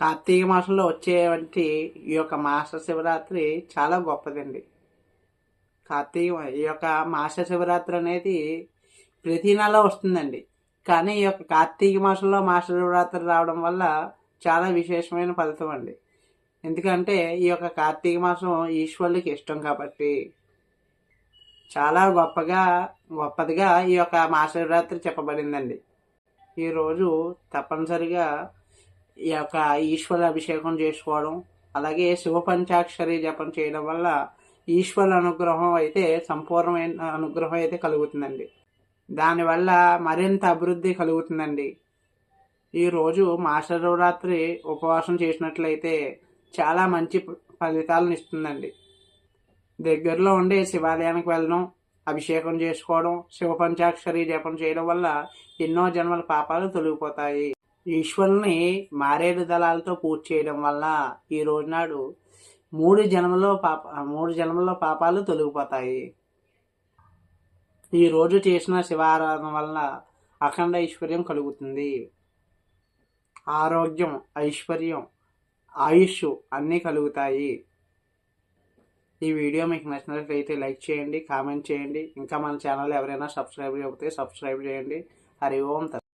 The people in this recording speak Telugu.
కార్తీక మాసంలో వచ్చేవంటి ఈ యొక్క మాస శివరాత్రి చాలా గొప్పదండి. కార్తీక ఈ యొక్క మాస శివరాత్రి అనేది ప్రతి నెల వస్తుందండి. కానీ ఈ యొక్క కార్తీక మాసంలో మాస శివరాత్రి రావడం వల్ల చాలా విశేషమైన ఫలితం అండి. ఎందుకంటే ఈ యొక్క కార్తీక మాసం ఈశ్వరుడికి ఇష్టం కాబట్టి చాలా గొప్పగా గొప్పదిగా ఈ యొక్క మహాశివరాత్రి చెప్పబడిందండి. ఈరోజు తప్పనిసరిగా ఈ యొక్క ఈశ్వర అభిషేకం చేసుకోవడం. అలాగే శివ పంచాక్షరి జపం చేయడం వల్ల ఈశ్వర అనుగ్రహం అయితే సంపూర్ణమైన అనుగ్రహం అయితే కలుగుతుందండి. దానివల్ల మరింత అభివృద్ధి కలుగుతుందండి. ఈరోజు మహాశివరాత్రి ఉపవాసం చేసినట్లయితే చాలా మంచి ఫలితాలను ఇస్తుందండి. దగ్గరలో ఉండే శివాలయానికి వెళ్ళడం అభిషేకం చేసుకోవడం శివ పంచాక్షరి జపం చేయడం వల్ల ఎన్నో జన్మల పాపాలు తొలగిపోతాయి. ఈశ్వరుని మారేడు దళాలతో పూజ చేయడం వల్ల ఈ రోజునాడు మూడు జన్మలో పాప మూడు జన్మలో పాపాలు తొలగిపోతాయి. ఈ రోజు చేసిన శివారాధన వల్ల అఖండ ఐశ్వర్యం కలుగుతుంది. ఆరోగ్యం ఐశ్వర్యం ఆయుష్ అన్నీ కలుగుతాయి. ఈ వీడియో మీకు నచ్చినట్లయితే లైక్ చేయండి కామెంట్ చేయండి. ఇంకా మన ఛానల్ ఎవరైనా సబ్స్క్రైబ్ చేయకపోతే సబ్స్క్రైబ్ చేయండి. హరి ఓం